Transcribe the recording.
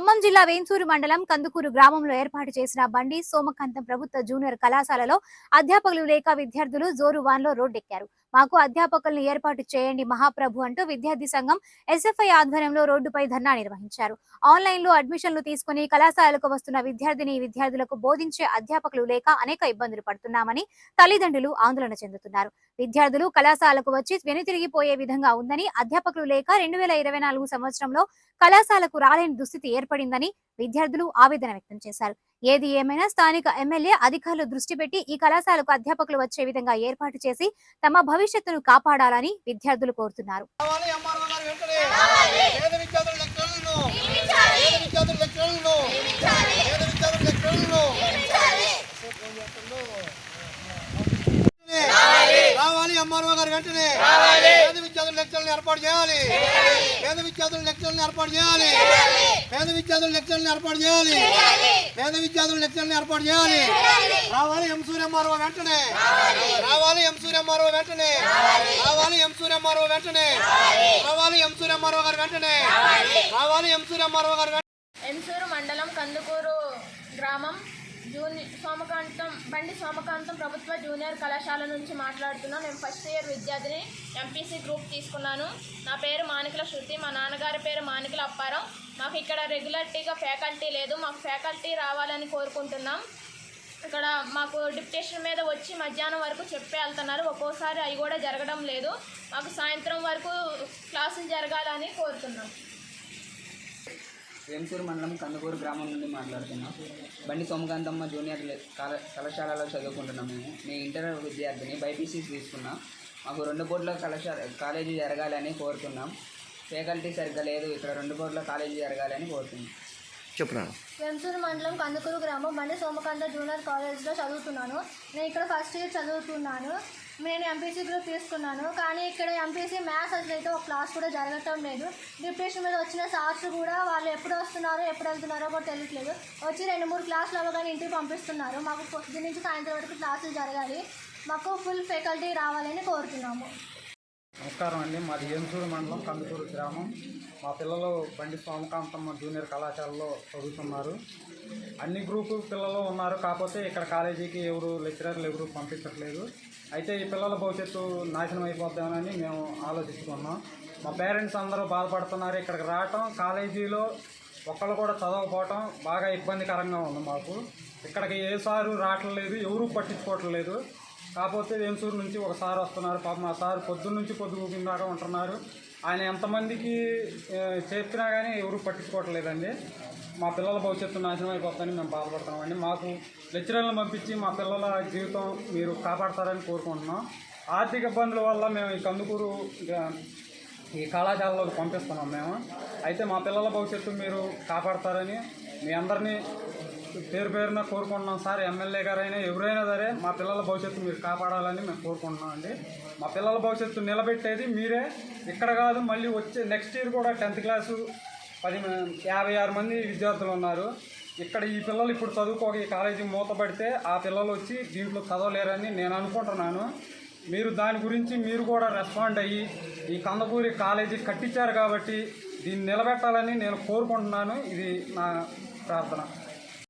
among జిల్లా వేంచూరు మండలం కందుకూరు గ్రామంలో ఏర్పాటు చేసిన బండి సోమకాంతం ప్రభుత్వ జూనియర్ కళాశాలలో అధ్యాపకులు లేక విద్యార్థులు జోరు వాన్లో రోడ్డెక్కారు. మాకు అధ్యాపకులను ఏర్పాటు చేయండి మహాప్రభు అంటూ విద్యార్థి సంఘం ఎస్ఎఫ్ఐ ఆధ్వర్యంలో రోడ్డుపై ధర్నా నిర్వహించారు. ఆన్లైన్లో అడ్మిషన్లు తీసుకుని కళాశాలకు వస్తున్న విద్యార్థిని విద్యార్థులకు బోధించే అధ్యాపకులు లేక అనేక ఇబ్బందులు పడుతున్నామని తల్లిదండ్రులు ఆందోళన చెందుతున్నారు. విద్యార్థులు కళాశాలకు వచ్చి వెనుతిరిగిపోయే విధంగా ఉందని అధ్యాపకులు లేక రెండు వేల ఇరవై నాలుగు సంవత్సరంలో కళాశాలకు రాలేని దుస్థితి ఏర్పడింది ఏర్పడిందని విద్యార్థులు ఆవేదన వ్యక్తం చేశారు. ఏది ఏమైనా స్థానిక ఎమ్మెల్యే అధికారులు దృష్టి పెట్టి ఈ కళాశాలకు అధ్యాపకులు వచ్చే విధంగా ఏర్పాటు చేసి తమ భవిష్యత్తును కాపాడాలని విద్యార్థులు కోరుతున్నారు. రావాలి. ఎంఆర్ఓ గారు వెంటనే. ఏర్పాటు చేయాలి. పేద విద్యార్థుల లెక్కలను ఏర్పాటు చేయాలి. పేద విద్యార్థుల లెక్కలను ఏర్పాటు చేయాలి. పేద విద్యార్థుల లెక్కలను ఏర్పాటు చేయాలి. రావాలి ఎంసూర్ ఎంఆర్ఓ వెంటనే. రావాలి. ఎంసూర్ ఎంఆర్ఓ వెంటనే. రావాలి. ఎంసూర్ ఎంఆర్ఓ వెంటనే. రావాలి. ఎంసూర్ ఎంఆర్ఓ గారు వెంటనే. రావాలి. ఎంసూర్ ఎంఆర్ఓ గారు వెంటనే. ఎన్సూరు మండలం కందుకూరు గ్రామం. జూని సోమకాంతం బండి సోమకాంతం ప్రభుత్వ జూనియర్ కళాశాల నుంచి మాట్లాడుతున్నాను నేను ఫస్ట్ ఇయర్ విద్యార్థిని ఎంపీసీ గ్రూప్ తీసుకున్నాను. నా పేరు మానికల శృతి మా నాన్నగారి పేరు మానికల అప్పారం మాకు ఇక్కడ రెగ్యులర్టీగా ఫ్యాకల్టీ లేదు. మాకు ఫ్యాకల్టీ రావాలని కోరుకుంటున్నాం. ఇక్కడ మాకు డిప్యుటేషన్ మీద వచ్చి మధ్యాహ్నం వరకు చెప్పి వెళ్తున్నారు. ఒక్కోసారి అవి కూడా జరగడం లేదు. మాకు సాయంత్రం వరకు క్లాసులు జరగాలని కోరుతున్నాం. వేంసూరు మండలం కందుకూరు గ్రామం నుండి మాట్లాడుతున్నాం. బండి సోమకాంతమ్మ జూనియర్ కళ కళాశాలలో చదువుకుంటున్నాం మేము. మీ ఇంటర్ విద్యార్థిని బైపీసీ తీసుకున్నాం. మాకు రెండు కోట్ల కళాశాల కాలేజీ జరగాలని కోరుతున్నాం. ఫ్యాకల్టీ సరిగ్గా లేదు ఇక్కడ రెండు కోట్ల కాలేజీ జరగాలని కోరుతున్నాం. వెంసూరు మండలం కందుకూరు గ్రామం. బండి సోమకాంత జూనియర్ కాలేజ్లో చదువుతున్నాను. నేను ఇక్కడ ఫస్ట్ ఇయర్ చదువుతున్నాను. నేను ఎంపీసీ గ్రూప్ తీసుకున్నాను. కానీ ఇక్కడ ఎంపీసీ మ్యాథ్స్ అసలు అయితే ఒక క్లాస్ కూడా జరగటం లేదు. డిప్రెషన్ మీద వచ్చిన సార్స్ కూడా వాళ్ళు ఎప్పుడు వస్తున్నారో ఎప్పుడు వెళ్తున్నారో కూడా తెలియట్లేదు. వచ్చి రెండు మూడు క్లాసులు అవ్వగానే ఇంటికి పంపిస్తున్నారు. మాకు పొద్దు నుంచి సాయంత్రం వరకు క్లాసులు జరగాలి. మాకు ఫుల్ ఫెకల్టీ రావాలని కోరుతున్నాము. నమస్కారం అండి. మాది ఏంసూరు మండలం కందుకూరు గ్రామం. మా పిల్లలు బండి సోమకాంతమ్మ జూనియర్ కళాశాలలో చదువుతున్నారు. అన్ని గ్రూపు పిల్లలు ఉన్నారు. కాకపోతే ఇక్కడ కాలేజీకి ఎవరు లెక్చరర్లు ఎవరు పంపించట్లేదు. అయితే ఈ పిల్లల భవిష్యత్తు నాశనం అయిపోద్దామని మేము ఆలోచిస్తున్నాం. మా పేరెంట్స్ అందరూ బాధపడుతున్నారు ఇక్కడికి రావటం. కాలేజీలో ఒక్కళ్ళు కూడా చదవకపోవటం బాగా ఇబ్బందికరంగా ఉంది మాకు. ఇక్కడికి ఏ సారు రావట్లేదు ఎవరూ పట్టించుకోవట్లేదు కాకపోతే వేంసూరు నుంచి ఒక సార్ వస్తున్నారు. పాపం ఆ సార్ పొద్దున్న నుంచి పొద్దు దాకా ఉంటున్నారు. ఆయన ఎంతమందికి చెప్పినా కానీ ఎవరు పట్టించుకోవట్లేదండి మా పిల్లల భవిష్యత్తు నాశనం అయిపోతుందని మేము బాధపడుతున్నామండి మాకు లెక్చరర్లను పంపించి మా పిల్లల జీవితం మీరు కాపాడతారని కోరుకుంటున్నాం. ఆర్థిక ఇబ్బందుల వల్ల మేము ఈ కందుకూరు ఈ కళాశాలలోకి పంపిస్తున్నాం మేము. అయితే మా పిల్లల భవిష్యత్తు మీరు కాపాడతారని మీ అందరినీ పేరు పేరున కోరుకుంటున్నాం సార్. ఎమ్మెల్యే గారైనా ఎవరైనా సరే మా పిల్లల భవిష్యత్తు మీరు కాపాడాలని మేము కోరుకుంటున్నాం అండి. మా పిల్లల భవిష్యత్తు నిలబెట్టేది మీరే. ఇక్కడ కాదు మళ్ళీ వచ్చే నెక్స్ట్ ఇయర్ కూడా టెన్త్ క్లాసు పది యాభై ఆరు మంది విద్యార్థులు ఉన్నారు. ఇక్కడ ఈ పిల్లలు ఇప్పుడు చదువుకోక ఈ కాలేజీ మూతపడితే ఆ పిల్లలు వచ్చి దీంట్లో చదవలేరని నేను అనుకుంటున్నాను. మీరు దాని గురించి మీరు కూడా రెస్పాండ్ అయ్యి ఈ కందకూరి కాలేజీ కట్టించారు కాబట్టి దీన్ని నిలబెట్టాలని నేను కోరుకుంటున్నాను. ఇది నా ప్రార్థన.